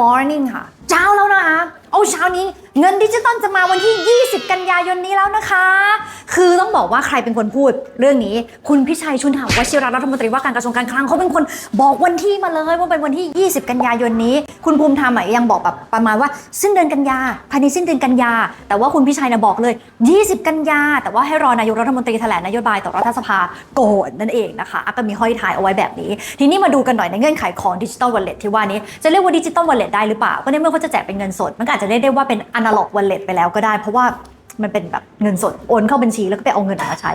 morning ค่ะเช้าแล้วนะคะ เอาเช้านี้เงินดิจิตอลจะมาวันที่ 20 กันยายนนี้แล้วนะคะ ต้องบอกว่าใครเป็นคนพูดเรื่องนี้ คุณพิชัยชุนหาวชิรรัฐมนตรีว่าการกระทรวงการคลังเขาเป็นคนบอกวันที่มาเลยว่าเป็นวันที่ 20 กันยายนนี้ คุณภูมิธรรมยังบอกแบบประมาณว่าสิ้นเดือนกันยาภายในสิ้นเดือนกันยา แต่ว่าคุณพิชัยนะบอกเลย 20 กันยา แต่ว่าให้รอนายกรัฐมนตรีแถลงนโยบายต่อรัฐสภาก่อนนั่นเองนะคะก็มีห้อยท้ายเอาไว้แบบนี้ ทีนี้มาดูกันหน่อยในเงื่อนไขของดิจิ t a ลวอลเล็ตที่ว่านี้จะเรียกว่าดิจิตอลวอลเล็ตได้หรือเปล่าก็ในเมื่อเขาจะแจกเป็นเงินสด มันก็อาจจะเรียกได้ว่าเป็นอนาล็อกวอลเล็ตไปแล้วก็ได้เพราะว่า มันเป็นแบบเงินสดโอนเข้าบัญชีแล้วก็ไปเอาเงินออกมาใช้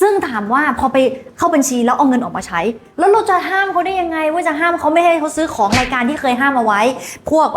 ซึ่งถามว่าพอไปเข้าบัญชีแล้วเอาเงินออกมาใช้ แล้วเราจะห้ามเขาได้ยังไง ว่าจะห้ามเขาไม่ให้เขาซื้อของรายการที่เคยห้ามเอาไว้ พวก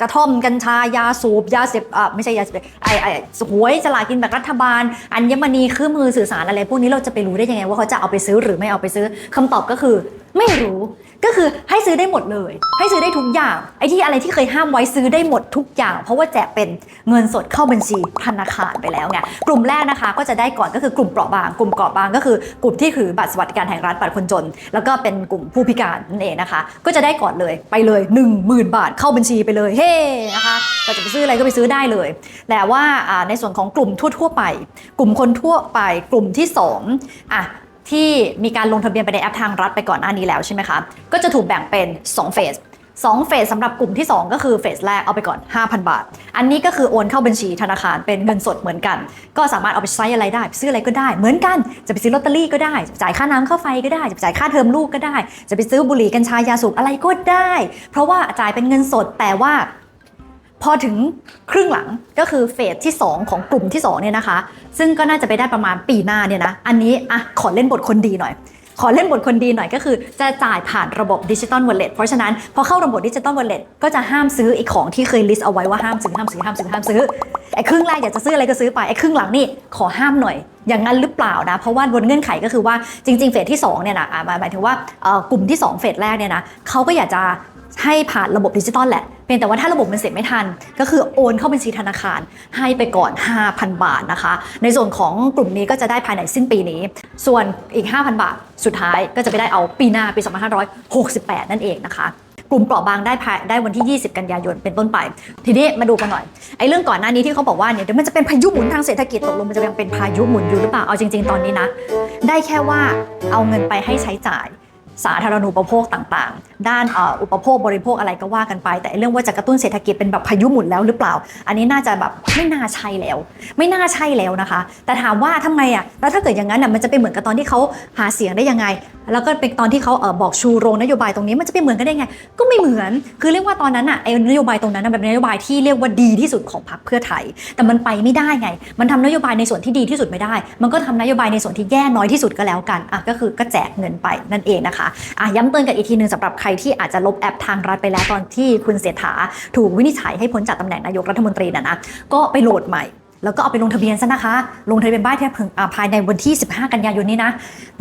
กระท่อมกัญชายาสูบยาเสพไม่ใช่ยาเสพไอไอหวยสลากินแบ่งรัฐบาล อัญมณีเครื่องมือสื่อสารอะไรพวกนี้เราจะไปรู้ได้ยังไงว่าเขาจะเอาไปซื้อหรือไม่เอาไปซื้อคำตอบก็คือไม่รู้ก็คือให้ซื้อได้หมดเลย ให้ซื้อได้ทุกอย่างไอ้ที่อะไรที่เคยห้ามไว้ซื้อได้หมดทุกอย่าง เพราะว่าแจกเป็นเงินสดเข้าบัญชีธนาคารไปแล้วไงกลุ่มแรกนะคะ ก็จะได้ก่อนก็คือกลุ่มเปราะบาง กลุ่มเปราะบางก็คือกลุ่มที่ถือบัตรสวัสดิการแห่งรัฐบัตรคนจน แล้วก็เป็นกลุ่มผู้พิการนั่นเองนะคะ ก็จะได้ก่อนเลยไปเลย 1 0,000 บาทเข้าบัญชีไปเลยเฮ้นะคะก็จะไปซื้ออะไรก็ไปซื้อได้เลยแต่ว่าในส่วนของกลุ่มทั่ว ๆ ไป กลุ่มคนทั่วไปกลุ่มที่สองอะ ที่มีการลงทะเบียนไปในแอปทางรัฐไปก่อนหน้านี้แล้วใช่ไหมคะ ก็จะถูกแบ่งเป็น2เฟส2เฟสสำหรับกลุ่มที่ 2 ก็คือเฟสแรกเอาไปก่อน 5,000 บาท อันนี้ก็คือโอนเข้าบัญชีธนาคารเป็นเงินสดเหมือนกัน ก็สามารถเอาไปใช้อะไรได้ไปซื้ออะไรก็ได้ เหมือนกันจะไปซื้อลอตเตอรี่ก็ได้จะจ่ายค่าน้ำค่าไฟก็ได้ จะไปจ่ายค่าเทอมลูกก็ได้ จะไปซื้อบุหรี่กัญชายาสูบอะไรก็ได้ เพราะว่าจ่ายเป็นเงินสดแต่ว่า พอถึงครึ่งหลังก็คือเฟสที่ 2 ของกลุ่มที่2เนี่ยนะคะ ซึ่งก็น่าจะไปได้ประมาณปีหน้าเนี่ยนะ อันนี้อะขอเล่นบทคนดีหน่อย ขอเล่นบทคนดีหน่อยก็คือ จะจ่ายผ่านระบบดิจิตอลวอลเล็ตเพราะฉะนั้นพอเข้าระบบดิจิตอลวอลเล็ตก็จะห้ามซื้อไอ้ของที่เคยลิสต์เอาไว้ว่าห้ามซื้อห้ามซื้อห้ามซื้อห้ามซื้อไอ้ครึ่งแรกอยากจะซื้ออะไรก็ซื้อไปไอ้ครึ่งหลังนี่ขอห้ามหน่อยอย่างนั้นหรือเปล่านะ เพราะว่าบนเงื่อนไขก็คือว่าจริง ๆ เฟสที่2เนี่ยนะหมายถึงว่ากลุ่มที่ 2 เฟสแรกเนี่ยนะเขาก็อยากจะ ให้ผ่านระบบดิจิตอลแหละเพียงแต่ว่าถ้าระบบมันเสร็จไม่ทัน ก็คือโอนเข้าบัญชีธนาคารให้ไปก่อน 5,000 บาทนะคะ ในส่วนของกลุ่มนี้ก็จะได้ภายในสิ้นปีนี้ ส่วนอีก 5,000 บาท สุดท้ายก็จะไปได้เอาปีหน้าปี 2568 นั่นเองนะคะกลุ่มเปราะบางได้ภายได้วันที่ 20 กันยายนเป็นต้นไป ทีนี้มาดูกันหน่อยไอ้เรื่องก่อนหน้านี้ที่เขาบอกว่าเนี่ยเดี๋ยวมันจะเป็นพายุหมุนทางเศรษฐกิจตกลงมันจะยังเป็นพายุหมุนอยู่หรือเปล่าเอาจริง ๆ ตอนนี้นะ ได้แค่ว่าเอาเงินไปให้ใช้จ่ายสาธารณูปโภคต่าง ด้านอุปโภคบริโภคอะไรก็ว่ากันไป แต่เรื่องว่าจะกระตุ้นเศรษฐกิจเป็นแบบพายุหมุนแล้วหรือเปล่า อันนี้น่าจะแบบไม่น่าใช่แล้ว ไม่น่าใช่แล้วนะคะ แต่ถามว่าทำไมอะแล้วถ้าเกิดอย่างนั้นอะมันจะเป็นเหมือนกับตอนที่เขาหาเสียงได้ยังไง แล้วก็เป็นตอนที่เขาเออบอกชูโรงนโยบายตรงนี้มันจะไปเหมือนกันได้ไง ก็ไม่เหมือนคือเรียกว่าตอนนั้นอะไอ้นโยบายตรงนั้นน่ะเป็นนโยบายที่เรียกว่าดีที่สุดของพรรคเพื่อไทย แต่มันไปไม่ได้ไง มันทำนโยบายในส่วนที่ดีที่สุดไม่ได้ มันก็ทำนโยบายในส่วนที่แย่น้อยที่สุดก็แล้วกันอะก็คือก็แจกเงินไปนั่นเองนะคะอะย้ำเตือนกันอีกทีหนึงสำหรับใครที่อาจจะลบแอปทางรัฐไปแล้วตอนที่คุณเศรษฐาถูกวินิจฉัยให้พ้นจากตำแหน่งนายกรัฐมนตรีน่ะนะก็ไปโหลดใหม่แล้วก็เอาไปลงทะเบียนซะนะคะ ลงทะเบียนบ้านที่พึงอ่าภายในวันที่ 15 กันยายนนี้นะ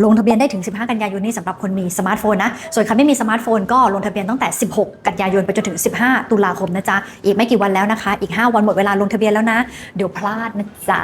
ลงทะเบียนได้ถึง 15 กันยายนนี้สำหรับคนมีสมาร์ทโฟนนะ ส่วนใครไม่มีสมาร์ทโฟนก็ลงทะเบียนตั้งแต่ 16 กันยายนไปจนถึง 15 ตุลาคมนะจ๊ะ อีกไม่กี่วันแล้วนะคะ อีก 5 วันหมดเวลาลงทะเบียนแล้วนะ เดี๋ยวพลาดนะจ๊ะ